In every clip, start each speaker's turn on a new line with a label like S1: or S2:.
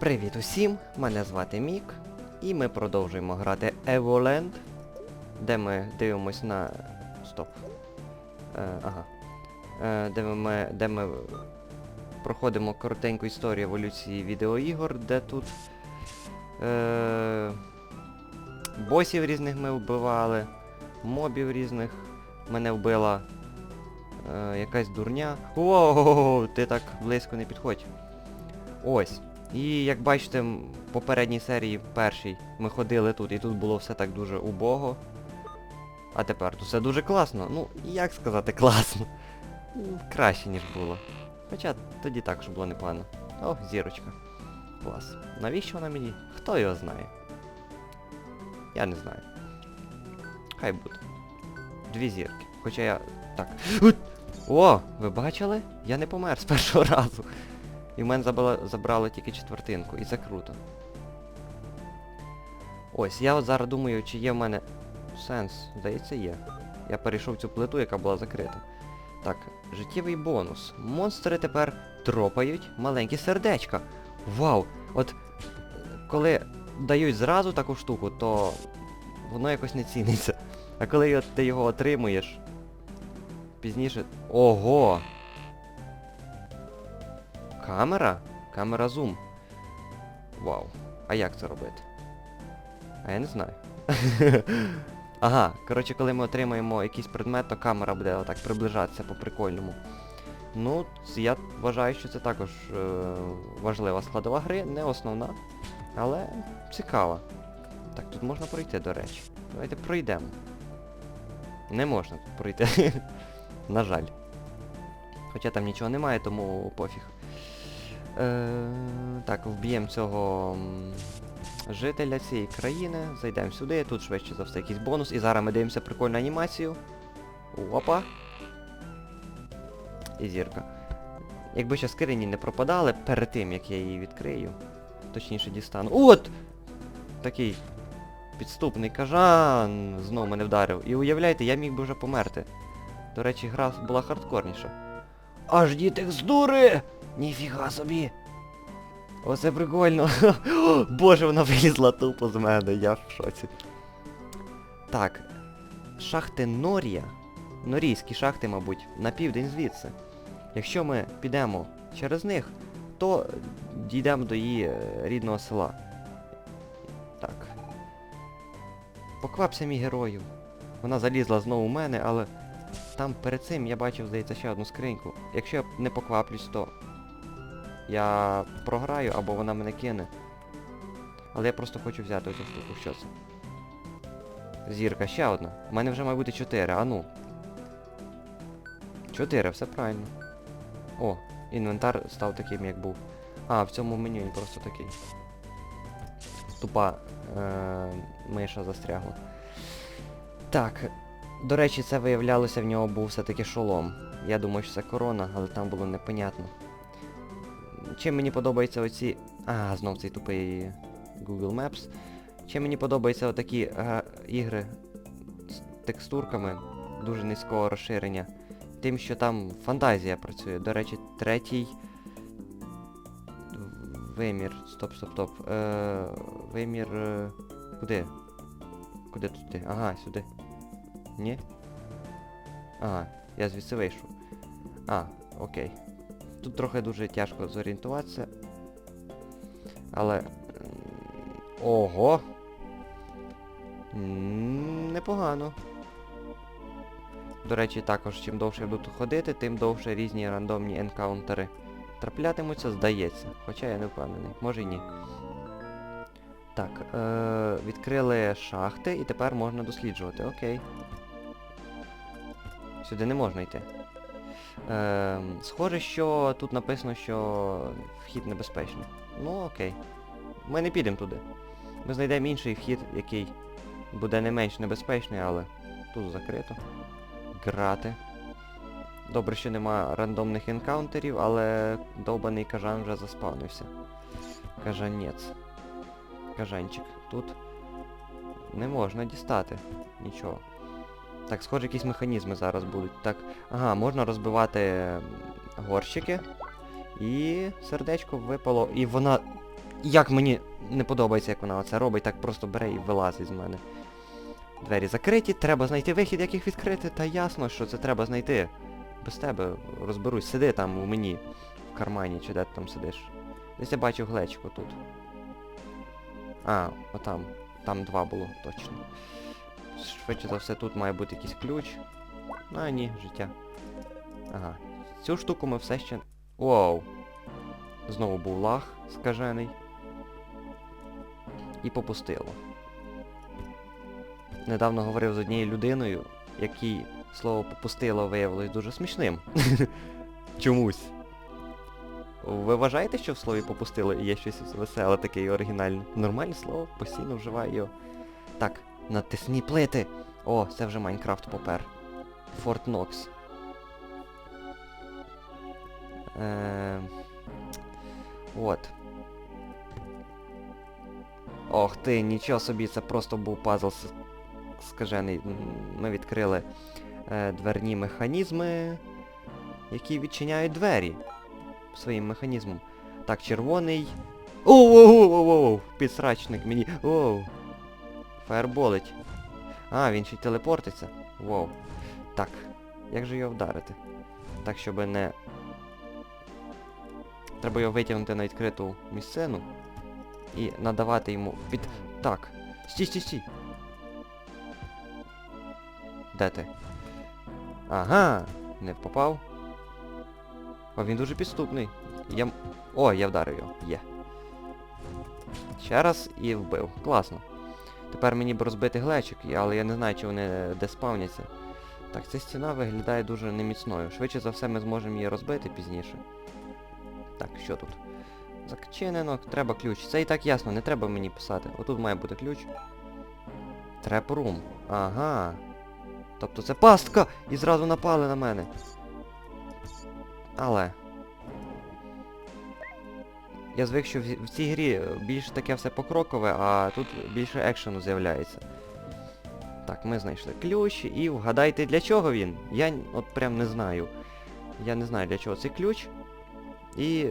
S1: Привіт усім! Мене звати Мік, і ми продовжуємо грати Evoland, де ми дивимось на. Стоп. Е, ага. Е, де, ми, де ми проходимо коротеньку історію еволюції відеоігор, де тут е, босів різних ми вбивали, мобів різних мене вбила е, якась дурня. Воу, ти так близько не підходь. Ось. І як бачите, в попередній серії першій ми ходили тут, і тут було все так дуже убого. А тепер тут все дуже класно. Ну, як сказати класно. Краще, ніж було. Хоча тоді також було непогано. О, зірочка. Клас. Навіщо вона мені? Хто його знає? Я не знаю. Хай буде. Дві зірки. Хоча я. Так. О, ви бачили? Я не помер з першого разу. І в мене забрали, забрали тільки четвертинку, і це круто. Ось, я от зараз думаю, чи є в мене сенс. Здається, є. Я перейшов цю плиту, яка була закрита. Так, життєвий бонус. Монстри тепер тропають маленькі сердечка. Вау! От коли дають зразу таку штуку, то воно якось не ціниться. А коли ти його отримуєш, пізніше. Ого! Камера? Камера зум. Вау. А як це робити? А я не знаю. ага, коротше, коли ми отримаємо якийсь предмет, то камера буде отак приближатися по прикольному. Ну, я вважаю, що це також е, важлива складова гри, не основна, але цікава. Так, тут можна пройти, до речі. Давайте пройдемо. Не можна тут пройти. На жаль. Хоча там нічого немає, тому пофіг. Е, так, вб'ємо цього жителя цієї країни, зайдемо сюди, тут швидше за все якийсь бонус. І зараз ми дивимося прикольну анімацію. Опа. І зірка. Якби ще скрині не пропадали перед тим, як я її відкрию. Точніше дістану. От! Такий підступний кажан знов мене вдарив. І уявляєте, я міг би вже померти. До речі, гра була хардкорніша. Аж дітих здури! Ніфіга собі! Оце прикольно. Боже, вона вилізла тупо з мене, я в шоці. Так. Шахти Норія. Норійські шахти, мабуть, на південь звідси. Якщо ми підемо через них, то дійдемо до її е, рідного села. Так. Поквапся мій герою. Вона залізла знову в мене, але там перед цим я бачив, здається, ще одну скриньку. Якщо я не покваплюсь, то я програю або вона мене кине. Але я просто хочу взяти оцю штуку. Що це? Зірка, ще одна. У мене вже має бути 4, а ну. 4, все правильно. О, інвентар став таким, як був. А, в цьому меню він просто такий. Тупа е- миша застрягла. Так, до речі, це виявлялося, в нього був все-таки шолом. Я думаю, що це корона, але там було непонятно. Чим мені подобаються оці... А, знов цей тупий Google Maps. Чим мені подобаються отакі е, ігри з текстурками дуже низького розширення. Тим, що там фантазія працює. До речі, третій вимір. Стоп, стоп, стоп. Е, вимір. Е, куди? Куди тут ти? Ага, сюди. Ні? Ага, я звідси вийшов. А, окей. Тут трохи дуже тяжко зорієнтуватися. Але. Ого! Непогано. До речі, також чим довше я буду ходити, тим довше різні рандомні енкаунтери траплятимуться, здається. Хоча я не впевнений. Може й ні. Так, е- відкрили шахти і тепер можна досліджувати. Окей. Сюди не можна йти. Е, схоже, що тут написано, що вхід небезпечний. Ну окей. Ми не підемо туди. Ми знайдемо інший вхід, який буде не менш небезпечний, але тут закрито. Грати. Добре, що нема рандомних енкаунтерів, але довбаний кажан вже заспавнився. Кажанець. Кажанчик. Тут не можна дістати нічого. Так, схоже, якісь механізми зараз будуть. Так, ага, можна розбивати горщики. І сердечко випало. І вона Як мені не подобається, як вона це робить, так просто бере і вилазить з мене. Двері закриті, треба знайти вихід, як їх відкрити, та ясно, що це треба знайти. Без тебе розберусь, сиди там у мені, в кармані, чи де ти там сидиш. Десь я бачу глечко тут. А, отам. Там два було, точно. Швидше за все тут має бути якийсь ключ. А, ні, життя. Ага. Цю штуку ми все ще... Воу! Знову був лаг скажений. І попустило. Недавно говорив з однією людиною, якій слово попустило виявилось дуже смішним. Чомусь. Ви вважаєте, що в слові попустило є щось веселе таке і оригінальне? Нормальне слово, постійно вживаю його. Так, натисні плити. О, це вже Майнкрафт попер. Форт Нокс. Е... От. Ох ти, нічого собі, це просто був пазл скажений. Ми відкрили е, дверні механізми, які відчиняють двері своїм механізмом. Так, червоний. Оу-оу-оу-оу! Підсрачник мені. Оу. Фаерболить. А, він ще й телепортиться. Воу. Так. Як же його вдарити? Так, щоб не... Треба його витягнути на відкриту місцину і надавати йому під... Так. Стій, стій, стій. Де ти? Ага, не попав. О, він дуже підступний. Я... О, я вдарив його. Є. Ще раз і вбив. Класно. Тепер мені б розбити глечик, але я не знаю, чи вони де спавняться. Так, ця стіна виглядає дуже неміцною. Швидше за все ми зможемо її розбити пізніше. Так, що тут? Зачинено, треба ключ. Це і так ясно, не треба мені писати. Отут має бути ключ. Треп-рум. Ага. Тобто це пастка! І зразу напали на мене. Але. Я звик, що в, цій грі більш таке все покрокове, а тут більше екшену з'являється. Так, ми знайшли ключ і вгадайте для чого він. Я от прям не знаю. Я не знаю для чого цей ключ. І.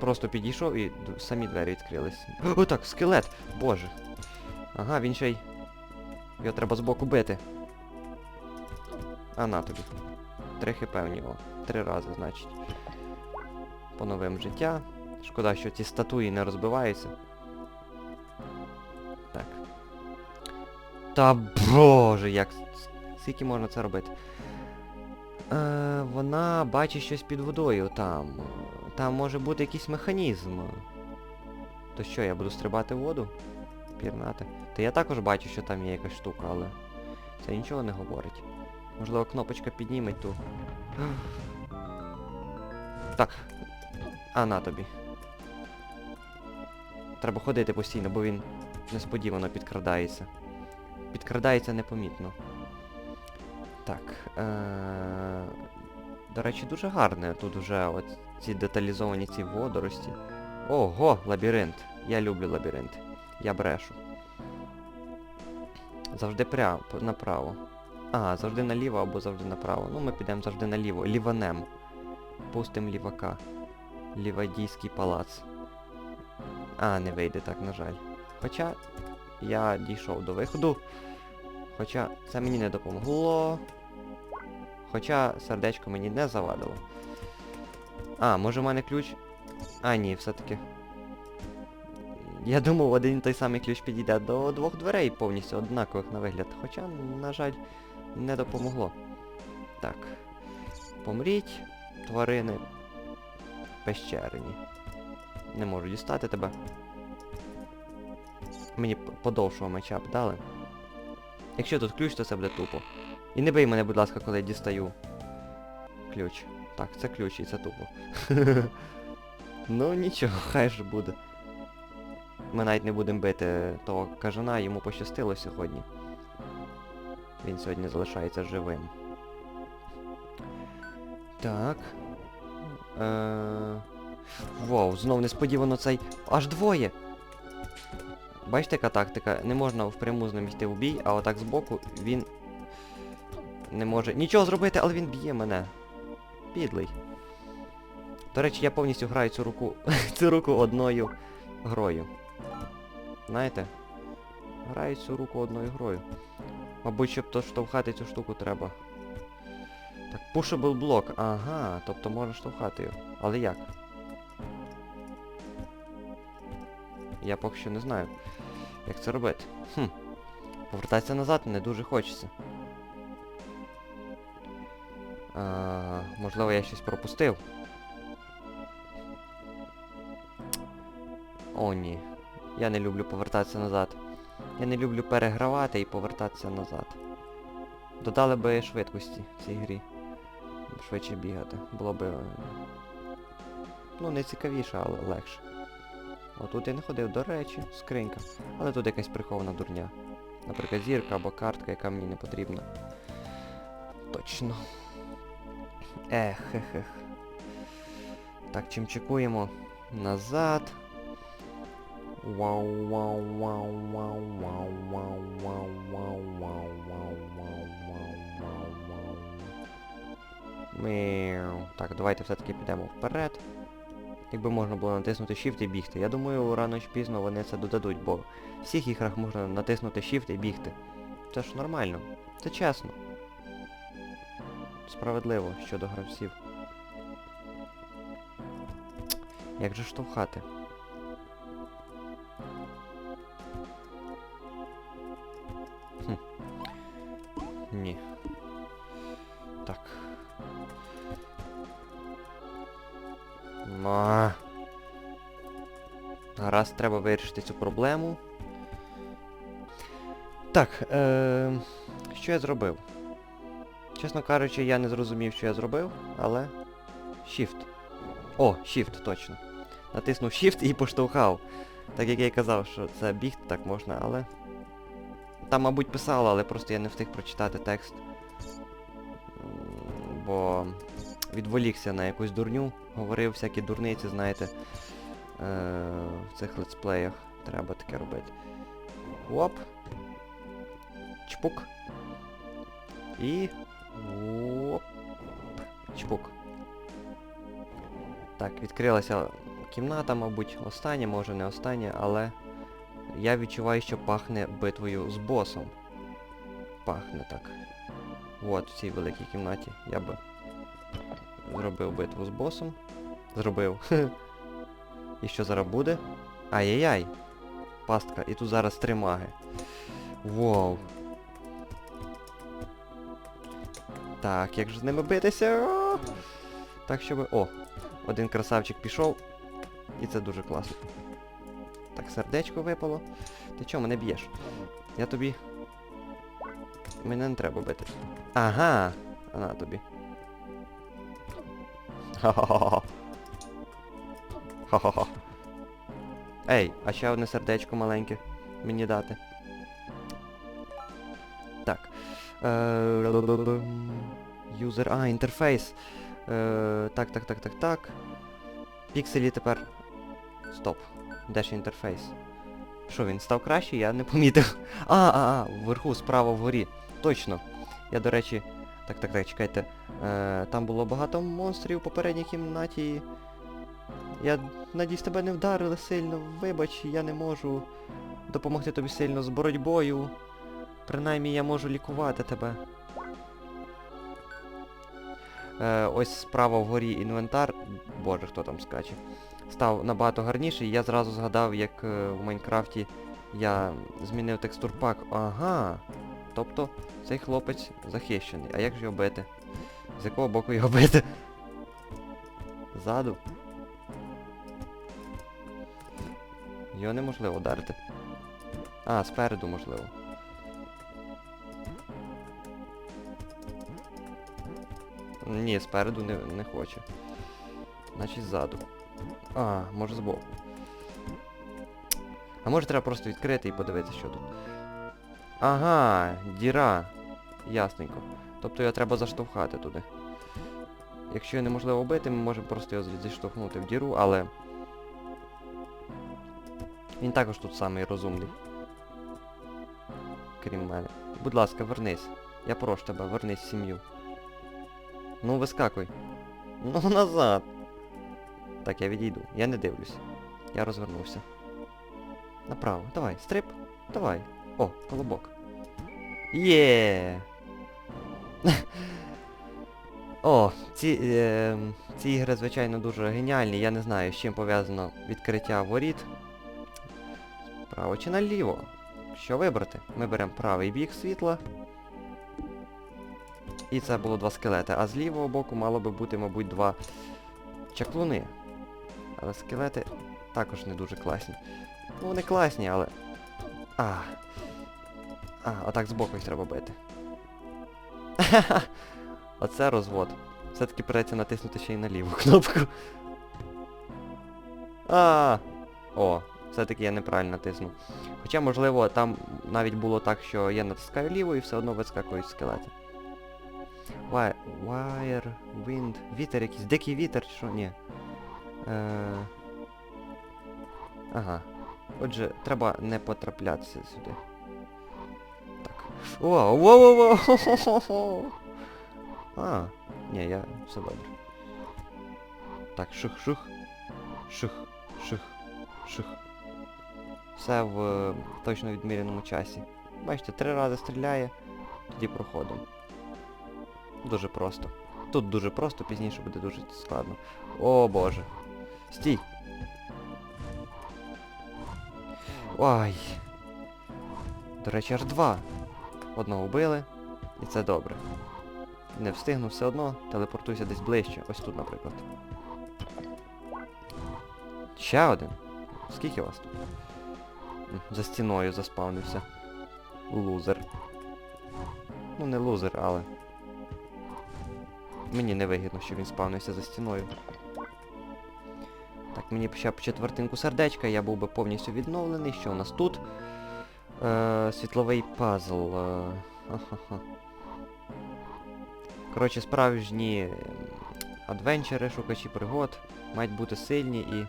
S1: Просто підійшов і самі двері відкрились. О, так, скелет! Боже. Ага, він ще й. Його треба збоку бити. А на тобі. Три хп в нього. Три рази, значить. Поновим життя. Шкода, що ці статуї не розбиваються. Так. Та боже, як. Скільки можна це робити? Е, вона бачить щось під водою там. Там може бути якийсь механізм. То що, я буду стрибати в воду? Пірнати? Та я також бачу, що там є якась штука, але це нічого не говорить. Можливо, кнопочка підніметь ту. Так. А на тобі. Треба ходити постійно, бо він несподівано підкрадається. Підкрадається непомітно. Так. Е- До речі, дуже гарне тут вже от ці деталізовані ці водорості. Ого, лабіринт. Я люблю лабіринт. Я брешу. Завжди прямо, направо. А, завжди наліво або завжди направо. Ну, ми підемо завжди наліво. Ліванем. Пустим лівака. Лівадійський палац. А, не вийде так, на жаль. Хоча я дійшов до виходу. Хоча це мені не допомогло. Хоча сердечко мені не завадило. А, може в мене ключ? А, ні, все-таки. Я думав, один і той самий ключ підійде до двох дверей повністю однакових на вигляд. Хоча, на жаль, не допомогло. Так. Помріть, тварини. Пещерені. Не можу дістати тебе. Мені подовшого меча б дали. Якщо тут ключ, то це буде тупо. І не бий мене, будь ласка, коли я дістаю. Ключ. Так, це ключ і це тупо. ну нічого, хай же буде. Ми навіть не будемо бити того кажана, йому пощастило сьогодні. Він сьогодні залишається живим. Так. Е... Вау, знов несподівано цей. Аж двоє! Бачите, яка тактика? Не можна впряму з ним йти в бій, а отак збоку він не може нічого зробити, але він б'є мене. Підлий. До речі, я повністю граю цю руку цю руку одною грою. Знаєте? Граю цю руку одною грою. Мабуть, щоб то штовхати цю штуку треба. Так, pushable блок. Ага, тобто можна штовхати його. Але як? Я поки що не знаю, як це робити. Хм. Повертатися назад не дуже хочеться. А, можливо, я щось пропустив. О, ні. Я не люблю повертатися назад. Я не люблю перегравати і повертатися назад. Додали би швидкості в цій грі. Швидше бігати. Було би. е, Ну, не цікавіше, але легше. Отут я не ходив, до речі, скринька. Але тут якась прихована дурня. Наприклад, зірка або картка, яка мені не потрібна. Точно. Ех, ех, ех. Так, чим чекуємо? Назад. Вау, Мяу. Так, давайте все-таки підемо вперед. Якби можна було натиснути Shift і бігти. Я думаю, рано чи пізно вони це додадуть, бо в всіх іграх можна натиснути Shift і бігти. Це ж нормально. Це чесно. Справедливо щодо гравців. Як же штовхати? Треба вирішити цю проблему. Так, е- що я зробив? Чесно кажучи, я не зрозумів, що я зробив, але... Shift. О, Shift, точно. Натиснув Shift і поштовхав. Так як я й казав, що це бігти так можна, але... Там, мабуть, писало, але просто я не встиг прочитати текст. Бо відволікся на якусь дурню, говорив всякі дурниці, знаєте, в цих летсплеях. Треба таке робити. Оп. Чпук. І... Оп. Чпук. Так, відкрилася кімната, мабуть, остання, може не остання, але я відчуваю, що пахне битвою з босом. Пахне так. От, в цій великій кімнаті я би зробив битву з босом. Зробив. І що зараз буде? Ай-яй-яй! Пастка. І тут зараз три маги. Воу. Так, як же з ними битися? Так, щоб... О! Один красавчик пішов. І це дуже класно. Так, сердечко випало. Ти чого мене б'єш? Я тобі... Мене не треба бити. Ага! А на тобі. Ха-ха-ха. Ха-ха-ха. Ей, а ще одне сердечко маленьке мені дати. Так. Юзер. А, інтерфейс. Е, Так, так, так, так, так. Пікселі тепер. Стоп. Де ж інтерфейс? Що, він став кращий? Я не помітив. А, а, а, вверху, справа вгорі. Точно. Я, до речі... Так, так, так, чекайте. Е, там було багато монстрів у попередній кімнаті. Я надіюсь, тебе не вдарили сильно. Вибач, я не можу допомогти тобі сильно з боротьбою. Принаймні я можу лікувати тебе. Е, ось справа вгорі інвентар. Боже, хто там скаче. Став набагато гарніший. Я зразу згадав, як е, в Майнкрафті я змінив текстурпак. Ага. Тобто цей хлопець захищений. А як же його бити? З якого боку його бити? Ззаду. Його неможливо вдарити. А, спереду можливо. Ні, спереду не, не хоче. Значить ззаду. А, може збоку. А може треба просто відкрити і подивитися, що тут. Ага, діра. Ясненько. Тобто його треба заштовхати туди. Якщо його неможливо вбити, ми можемо просто його зіштовхнути в діру, але... Він також тут самий розумний. Крім мене. Будь ласка, вернись. Я прошу тебе, вернись в сім'ю. Ну, вискакуй. Ну, назад. Так, я відійду. Я не дивлюсь. Я розвернувся. Направо. Давай, стрип. Давай. О, колобок. Є. О, ці, е, ці ігри, звичайно, дуже геніальні. Я не знаю, з чим пов'язано відкриття воріт. Право чи наліво? Що вибрати? Ми беремо правий бік світла. І це було два скелети. А з лівого боку мало би бути, мабуть, два чаклуни. Але скелети також не дуже класні. Ну, вони класні, але... А. А, отак збоку їх треба бити. Оце розвод. Все-таки придеться натиснути ще й на ліву кнопку. А. О, все-таки я неправильно натиснув. Хоча, можливо, там навіть було так, що я натискаю ліву і все одно вискакують скелети. Wire, wire, wind, вітер якийсь, дикий вітер, що? Ні. Е... Ага. Отже, треба не потраплятися сюди. Так. О, воу-воу-воу! А, ні, я все добре. Так, шух-шух. Шух, шух, шух. Все в е, точно відміряному часі. Бачите, три рази стріляє, тоді проходимо. Дуже просто. Тут дуже просто, пізніше буде дуже складно. О боже. Стій! Ой. До речі, аж два. Одного вбили, і це добре. Не встигну все одно, телепортуйся десь ближче. Ось тут, наприклад. Ще один. Скільки вас тут? За стіною заспавнився. Лузер. Ну не лузер, але. Мені не вигідно, що він спавнився за стіною. Так, мені ще б четвертинку сердечка, я був би повністю відновлений. Що у нас тут? Е, світловий пазл. Е. Коротше, справжні адвенчери, шукачі пригод мають бути сильні і.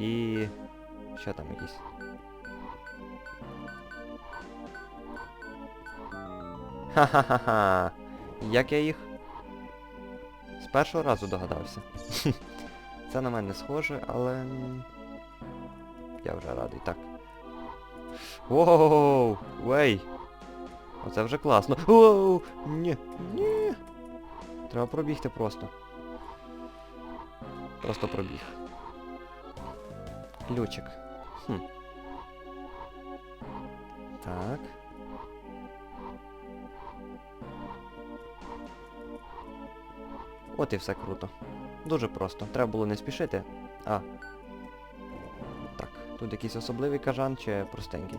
S1: І. Що там якісь? Ха-ха-ха-ха! Як я їх? З першого разу догадався. Це на мене схоже, але... Я вже радий, так. Воу! Вей! Оце вже класно. Воу! Ні! Ні! Треба пробігти просто. Просто пробіг. Ключик. Хм. Так. От і все круто. Дуже просто. Треба було не спішити. А. Так, тут якийсь особливий кажан чи простенький.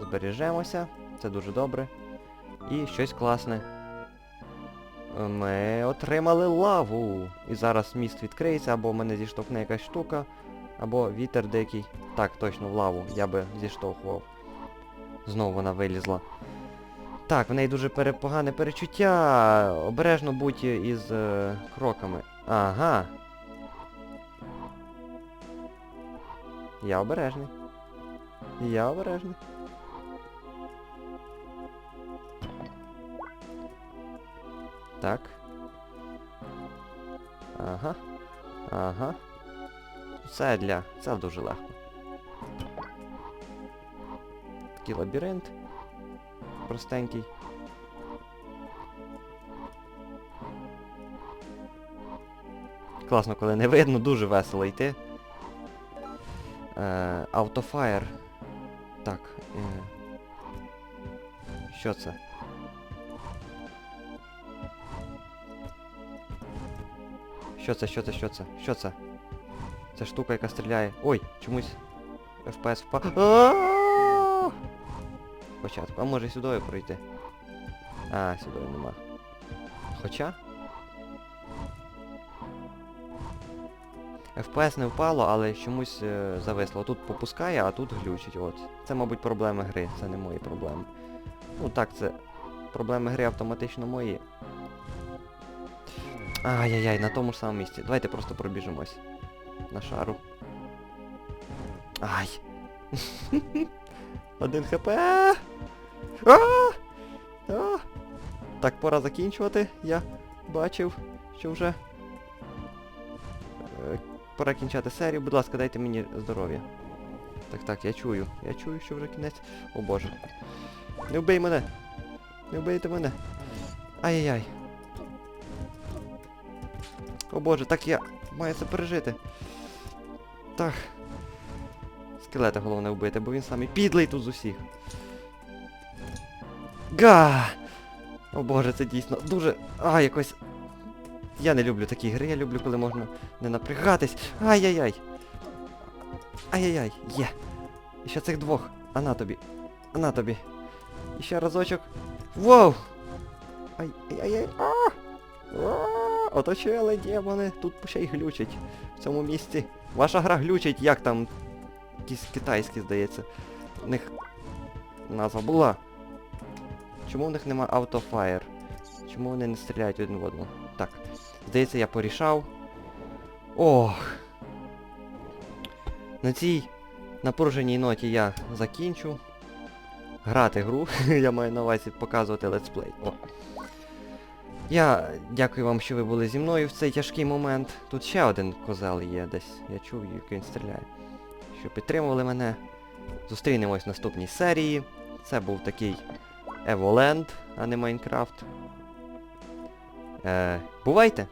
S1: Збережемося, це дуже добре. І щось класне. Ми отримали лаву. І зараз міст відкриється, або мене зіштовхне якась штука, або вітер дикий. Так, точно, в лаву. Я би зіштовхував. Знову вона вилізла. Так, в неї дуже пере... погане перечуття. Обережно будь із е, кроками. Ага. Я обережний. Я обережний. Так. Ага. Ага. Це для... Це дуже легко. Такий лабіринт. Простенький. Класно, коли не видно, дуже весело йти. Е, Autofire. Так. Е, що це? Що це, що це, що це? Що це? Це штука, яка стріляє. Ой, чомусь FPS впав. А! Спочатку. А може сюди пройти? А, сюди нема. Хоча. FPS не впало, але чомусь е, зависло. Тут попускає, а тут глючить. От. Це, мабуть, проблеми гри, це не мої проблеми. Ну так, це проблеми гри автоматично мої. Ай-яй-яй, на тому ж самому місці. Давайте просто пробіжимось. На шару. Ай! Один хп. Так, пора закінчувати. Я бачив, що вже пора кінчати серію. Будь ласка, дайте мені здоров'я. Так, так, я чую. Я чую, що вже кінець. О боже. Не вбий мене! Не вбийте мене! Ай-яй-яй. О боже, так я маю це пережити. Так. Скелета головне вбити, бо він самий підлий тут з усіх. Га! О боже, це дійсно дуже... А, якось... Я не люблю такі гри, я люблю, коли можна не напрягатись. Ай-яй-яй. Ай-яй-яй, є. І ще цих двох. А на тобі. А на тобі. І ще разочок. Воу! Ай-яй-яй. Оточили демони. Тут ще й глючить. В цьому місці. Ваша гра глючить, як там. Якісь китайські, здається. У них назва була. Чому в них нема автофаєр? Чому вони не стріляють один в одного? Так. Здається, я порішав. Ох. На цій напруженій ноті я закінчу. Грати гру. я маю на увазі показувати летсплей. О. Я дякую вам, що ви були зі мною в цей тяжкий момент. Тут ще один козел є десь. Я чув, як він стріляє. Що підтримували мене. Зустрінемось в наступній серії. Це був такий Еволенд, а не Майнкрафт. Е, бувайте!